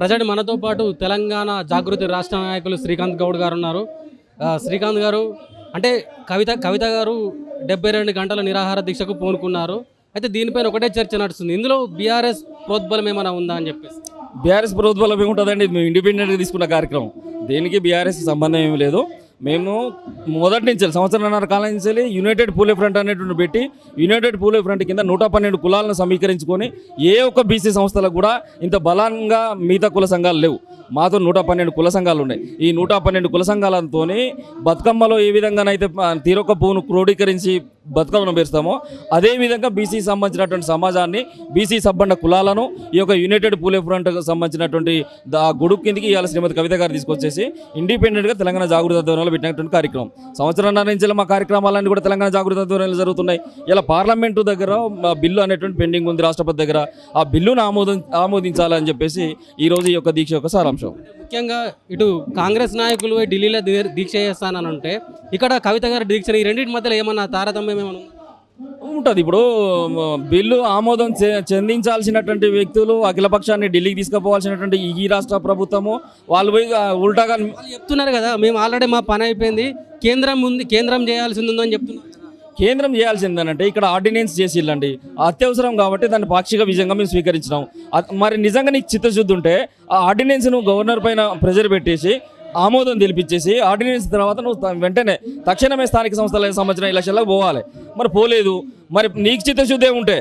Present మనతో పాటు తెలంగాణ జాగృతి రాష్ట్ర నాయకులు శ్రీకాంత్ గౌడ్ గారు ఉన్నారు. శ్రీకాంత్ గారు అంటే కవిత కవిత గారు డెబ్బై రెండు గంటల నిరాహార దీక్షకు పూనుకున్నారు. అయితే దీనిపైన ఒకటే చర్చ నడుస్తుంది. ఇందులో బీఆర్ఎస్ ప్రోద్బలం ఏమైనా ఉందా అని చెప్పేసి. బీఆర్ఎస్ ప్రభుత్వం ఏముంటుందండి? మేము ఇండిపెండెంట్గా తీసుకున్న కార్యక్రమం. దేనికి బీఆర్ఎస్ సంబంధం ఏమీ లేదు. మేము మొదటి నుంచి సంవత్సరంన్నర కాలం నుంచి యునైటెడ్ పూలే ఫ్రంట్ అనేటువంటి పెట్టి యునైటెడ్ పూలే ఫ్రంట్ కింద నూట పన్నెండు కులాలను సమీకరించుకొని ఏ ఒక్క బీసీ సంస్థలకు కూడా ఇంత బలంగా మిగతా కుల సంఘాలు లేవు. మాతో నూట పన్నెండు కుల సంఘాలు ఉన్నాయి. ఈ నూట పన్నెండు కుల సంఘాలతో బతుకమ్మలో ఏ విధంగానైతే తీరొక్క పువ్వును క్రోడీకరించి బతుకమ్మను పేరుస్తామో. అదే విధంగా బీసీ సంబంధించినటువంటి సమాజాన్ని బీసీ సబ్బండ కులాలను ఈ యొక్క యునైటెడ్ పూలే ఫ్రంట్ సంబంధించినటువంటి దా గొడుగు కిందికి ఇవాళ శ్రీమతి కవిత గారు తీసుకొచ్చేసి ఇండిపెండెంట్గా తెలంగాణ జాగృత ఆధ్వర్యంలో పెట్టినటువంటి కార్యక్రమం. సంవత్సరాల నుంచి మా కార్యక్రమాలన్నీ కూడా తెలంగాణ జాగృత ఆధ్వర్యంలో జరుగుతున్నాయి. ఇలా పార్లమెంటు దగ్గర మా బిల్లు అనేటువంటి పెండింగ్ ఉంది రాష్ట్రపతి దగ్గర. ఆ బిల్లును ఆమోదం ఆమోదించాలని చెప్పేసి ఈ రోజు ఈ యొక్క దీక్ష యొక్క సారాంశం. ముఖ్యంగా ఇటు కాంగ్రెస్ నాయకులు ఢిల్లీలో దీక్ష చేస్తానని అంటే ఇక్కడ కవిత గారు దీక్ష ఈ రెండింటి మధ్యలో ఏమన్నా తారతమ్యం ఏమైనా? ఉంటుంది ఇప్పుడు బిల్లు ఆమోదం చెందించాల్సినటువంటి వ్యక్తులు అఖిలపక్షాన్ని ఢిల్లీకి తీసుకుపోవాల్సినటువంటి ఈ రాష్ట్ర ప్రభుత్వము వాళ్ళు పోయి ఉల్టాగా చెప్తున్నారు కదా మేము ఆల్రెడీ మా పని అయిపోయింది కేంద్రం ఉంది కేంద్రం చేయాల్సింది ఉందని చెప్తున్నారు కదా. కేంద్రం చేయాల్సిందేనంటే ఇక్కడ ఆర్డినెన్స్ చేసిల్లండి అత్యవసరం కాబట్టి దాన్ని పాక్షిక విజయంగా మేము స్వీకరించినాం మరి నిజంగా నీకు చిత్తశుద్ధి ఉంటే ఆ ఆర్డినెన్స్ నువ్వు గవర్నర్ పైన ప్రెజర్ పెట్టేసి ఆమోదం తెలిపించేసి ఆర్డినెన్స్ తర్వాత నువ్వు వెంటనే తక్షణమే స్థానిక సంస్థలకు సంబంధించిన ఎలక్షన్లకు పోవాలి. మరి పోలేదు. మరి నీకు చిత్తశుద్ధి ఉంటే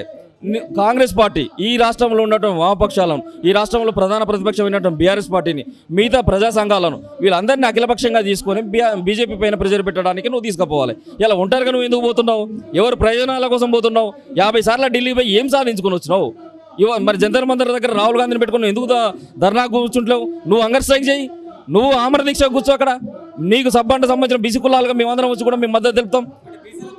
కాంగ్రెస్ పార్టీ ఈ రాష్ట్రంలో ఉండటం వామపక్షాలను ఈ రాష్ట్రంలో ప్రధాన ప్రతిపక్షం ఉండటం బీఆర్ఎస్ పార్టీని మిగతా ప్రజా సంఘాలను వీళ్ళందరినీ అఖిలపక్షంగా తీసుకొని బీజేపీ పైన ప్రెజర్ పెట్టడానికి నువ్వు తీసుకుపోవాలి. ఇలా ఒంటరిగా నువ్వు ఎందుకు పోతున్నావు? ఎవరు ప్రయోజనాల కోసం పోతున్నావు? యాభై సార్లు ఢిల్లీ పోయి ఏం సాధించుకొని వచ్చినావు? ఇవ మరి జంతర్ మంతర్ దగ్గర రాహుల్ గాంధీని పెట్టుకుని ఎందుకు ధర్నా కూర్చుంటావు నువ్వు అంగర్ స్ట్రైక్ చేయి. నువ్వు ఆమర దీక్ష కూర్చో అక్కడ. నీకు సబ్బండ సంబంధించిన బిసి కులాలుగా మేమందరం వచ్చి కూడా మేము మద్దతు తెలుపుతాం.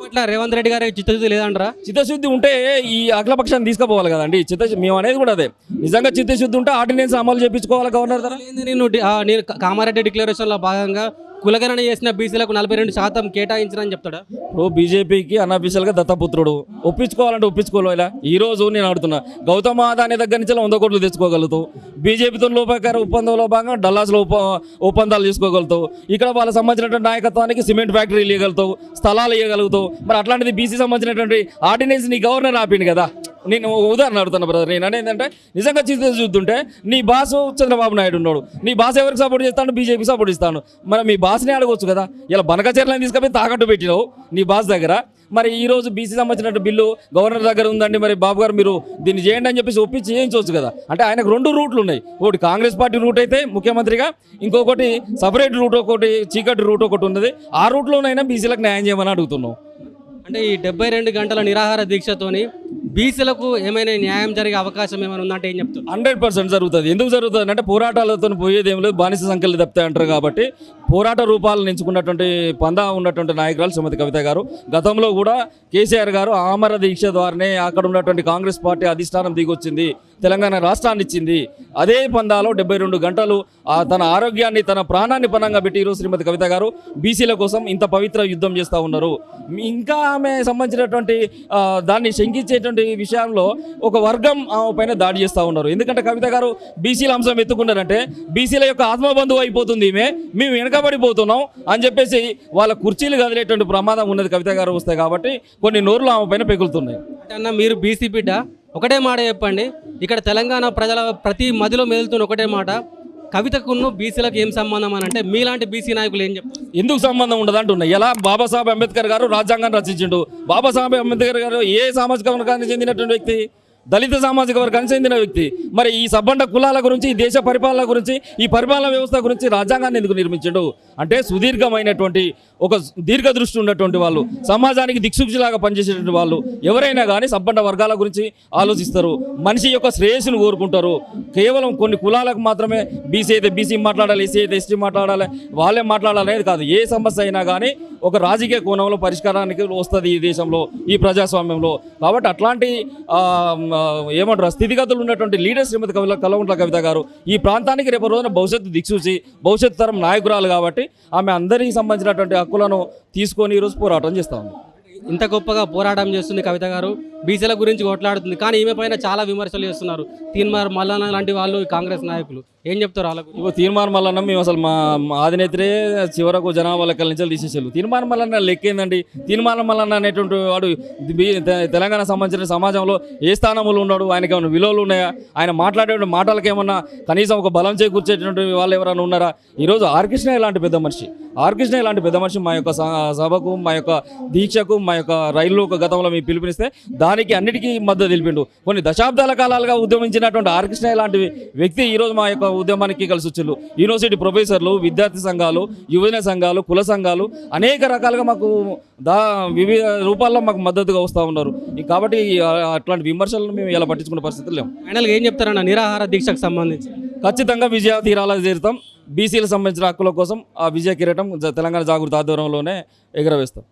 పట్ల రేవంత్ రెడ్డి గారి చిత్తశుద్ధి లేదంటారా? చిత్తశుద్ధి ఉంటే ఈ అఖిలపక్షాన్ని తీసుకుపోవాలి కదండి. చిత్త మేము అనేది కూడా అదే. నిజంగా చిత్తశుద్ధి ఉంటే ఆర్డినెన్స్ అమలు చేయించుకోవాలి గవర్నర్ నేను డి- ఆ, నేను కా- కామారెడ్డి డిక్లరేషన్లో భాగంగా కులగణన చేసిన బీసీలకు నలభై రెండు శాతం కేటాయించనని చెప్తాడా? ఇప్పుడు బీజేపీకి అన్అఫీషియల్గా దత్తపుత్రుడు. ఒప్పించుకోవాలంటే ఒప్పించుకోవాలి. ఇలా ఈ రోజు నేను ఆడుతున్నా. గౌతమ్ అదాని దగ్గర నుంచి వంద కోట్లు తెచ్చుకోగలుగుతావు. బీజేపీతో లోపాకార ఒప్పందంలో భాగంగా డల్లాస్లో ఒప్ప ఒప్పందాలు తీసుకోగలుగుతావు. ఇక్కడ వాళ్ళకి సంబంధించినటువంటి నాయకత్వానికి సిమెంట్ ఫ్యాక్టరీలు ఇవ్వగలుగుతావు స్థలాలు ఇవ్వగలుగుతావు మరి అట్లాంటిది బీసీ సంబంధించినటువంటి ఆర్డినెన్స్ నీ గవర్నర్ ఆపిండు కదా. నేను ఉదాహరణ అడుగుతున్నా బ్రదర్ నేను అనేది ఏంటంటే నిజంగా చిత్ర చూస్తుంటే నీ బాస్ చంద్రబాబు నాయుడు ఉన్నాడు. నీ బాస్ ఎవరికి సపోర్ట్ చేస్తాను బీజేపీ సపోర్ట్ ఇస్తాను మరి మీ బాస్ని అడగవచ్చు కదా. ఇలా బనకచర్లను తీసుకపోయి తాకట్టు పెట్టినావు నీ బాస్ దగ్గర. మరి ఈ రోజు బీసీ సంబంధించిన బిల్లు గవర్నర్ దగ్గర ఉందండి. మరి బాబు గారు మీరు దీన్ని చేయండి అని చెప్పేసి ఒప్పించి చేయించవచ్చు కదా. అంటే ఆయనకు రెండు రూట్లు ఉన్నాయి. ఒకటి కాంగ్రెస్ పార్టీ రూట్ అయితే ముఖ్యమంత్రిగా ఇంకొకటి సపరేట్ రూట్ ఒకటి చీకటి రూట్ ఒకటి ఉన్నది. ఆ రూట్లోనైనా బీసీలకు న్యాయం చేయమని అడుగుతున్నాం అంటే ఈ డెబ్బై రెండు గంటల నిరాహార దీక్షతోని బీసీలకు ఏమైనా న్యాయం జరిగే అవకాశం ఏమైనా ఉందంటే ఏం చెప్తారు? హండ్రెడ్ పర్సెంట్ జరుగుతుంది. ఎందుకు జరుగుతుంది అంటే పోరాటాలతో పోయేది ఏం లేదు బానిస సంఖ్యలు తప్పితే అంటారు కాబట్టి పోరాట రూపాలను ఎంచుకున్నటువంటి పందా ఉన్నటువంటి నాయకురాలు శ్రీమతి కవిత గారు. గతంలో కూడా కేసీఆర్ గారు ఆమర దీక్ష ద్వారానే అక్కడ ఉన్నటువంటి కాంగ్రెస్ పార్టీ అధిష్టానం దిగొచ్చింది తెలంగాణ రాష్ట్రాన్ని ఇచ్చింది. అదే పందాలో డెబ్బై రెండు గంటలు తన ఆరోగ్యాన్ని తన ప్రాణాన్ని పనంగా పెట్టి ఈరోజు శ్రీమతి కవిత గారు. బీసీల కోసం ఇంత పవిత్ర యుద్ధం చేస్తూ ఉన్నారు. ఇంకా ఆమె సంబంధించినటువంటి దాన్ని శంకించేటువంటి విషయంలో ఒక వర్గం ఆమె పైన దాడి చేస్తూ ఉన్నారు. ఎందుకంటే కవిత గారు బీసీల అంశం ఎత్తుకున్నారంటే బీసీల యొక్క ఆత్మబంధువు అయిపోతుంది ఈమె. మేము వెనక వెనకబడిపోతున్నాం అని చెప్పేసి వాళ్ళ కుర్చీలు కదిలేటువంటి ప్రమాదం ఉన్నది కవిత గారు వస్తాయి కాబట్టి కొన్ని నోర్లు ఆమె పైన పెగులుతున్నాయి. అన్న మీరు బీసీ బిడ్డ ఒకటే మాట చెప్పండి. ఇక్కడ తెలంగాణ ప్రజల ప్రతి మదిలో మెదులుతున్న ఒకటే మాట. కవితకును బీసీలకు ఏం సంబంధం అని అంటే మీలాంటి బీసీ నాయకులు ఏం చెప్తారు ఎందుకు సంబంధం ఉండదు అంటున్నా ఎలా? బాబాసాహెబ్ అంబేద్కర్ గారు రాజ్యాంగాన్ని రచించిండు. బాబాసాహెబ్ అంబేద్కర్ గారు ఏ సామాజిక వర్గానికి చెందినటువంటి వ్యక్తి? దళిత సామాజిక వర్గానికి చెందిన వ్యక్తి. మరి ఈ సబ్బండ కులాల గురించి ఈ దేశ పరిపాలన గురించి ఈ పరిపాలన వ్యవస్థ గురించి రాజ్యాంగాన్ని ఎందుకు నిర్మించడు? అంటే సుదీర్ఘమైనటువంటి ఒక దీర్ఘ దృష్టి ఉన్నటువంటి వాళ్ళు సమాజానికి దిక్సూచిలాగా పనిచేసేటువంటి వాళ్ళు ఎవరైనా కానీ సబ్బండ వర్గాల గురించి ఆలోచిస్తారు. మనిషి యొక్క శ్రేయస్సును కోరుకుంటారు. కేవలం కొన్ని కులాలకు మాత్రమే బీసీ అయితే బీసీ మాట్లాడాలి ఎస్సీ అయితే ఎస్టీ మాట్లాడాలి వాళ్ళే మాట్లాడాలి అనేది కాదు. ఏ సమస్య అయినా కానీ ఒక రాజకీయ కోణంలో పరిష్కారానికి వస్తుంది ఈ దేశంలో ఈ ప్రజాస్వామ్యంలో. కాబట్టి అట్లాంటి ఏమంటారు స్థితిగతులు ఉన్నటువంటి లీడర్ శ్రీమతి కవిల కలవంట్ల కవిత గారు ఈ ప్రాంతానికి రేపు రోజున భవిష్యత్తు దిక్సూచి భవిష్యత్తు తరం నాయకురాలు కాబట్టి ఆమె అందరికీ సంబంధించినటువంటి హక్కులను తీసుకొని ఈరోజు పోరాటం చేస్తా ఉంది. ఇంత గొప్పగా పోరాటం చేస్తుంది కవిత గారు. బీసీల గురించి కొట్లాడుతుంది. కానీ ఈమె పైన చాలా విమర్శలు చేస్తున్నారు. తీన్మార్ మల్లన్న లాంటి వాళ్ళు ఈ కాంగ్రెస్ నాయకులు. ఏం చెప్తారు వాళ్ళకు? ఇగో తీర్మానం మల్లన్న మేము అసలు మా ఆదినేత్రే చివరకు జనాభా లెక్కల నుంచి తీసేసారు. తీర్మానం మల్లన్న లెక్క ఏందండి? తీర్మానం మల్లన్న అనేటువంటి వాడు తెలంగాణ సంబంధించిన సమాజంలో ఏ స్థానంలో ఉన్నాడు? ఆయనకి ఏమైనా విలువలు ఉన్నాయా? ఆయన మాట్లాడేటువంటి మాటలకు ఏమన్నా కనీసం ఒక బలం చేకూర్చేటువంటి వాళ్ళు ఎవరైనా ఉన్నారా? ఈరోజు ఆర్కృష్ణ ఇలాంటి పెద్ద మనిషి ఆర్కృష్ణ ఇలాంటి పెద్ద మనిషి మా యొక్క స- సభకు మా యొక్క దీక్షకు మా యొక్క రైలు ఒక గతంలో మేము పిలుపునిస్తే దానికి అన్నిటికీ మద్దతు తెలిపిండు. కొన్ని దశాబ్దాల కాలాలుగా ఉద్యమించినటువంటి ఆర్కృష్ణ ఇలాంటి వ్యక్తి ఈరోజు మా యొక్క ఉద్యమానికి కలిసి వచ్చిండు యూనివర్సిటీ ప్రొఫెసర్లు విద్యార్థి సంఘాలు యువజన సంఘాలు కుల సంఘాలు అనేక రకాలుగా మాకు దా వివిధ రూపాల్లో మాకు మద్దతుగా వస్తూ ఉన్నారు. కాబట్టి అట్లాంటి విమర్శలను మేము ఇలా పట్టించుకునే పరిస్థితులు లేవు. ఫైనల్గా ఏం చెప్తారన్న నిరాహార దీక్షకు సంబంధించి? ఖచ్చితంగా విజయ తీరాల చేరుతాం బీసీలకు సంబంధించిన హక్కుల కోసం ఆ విజయ కిరీటం తెలంగాణ జాగృతి ఆధ్వర్యంలోనే ఎగరవేస్తాం.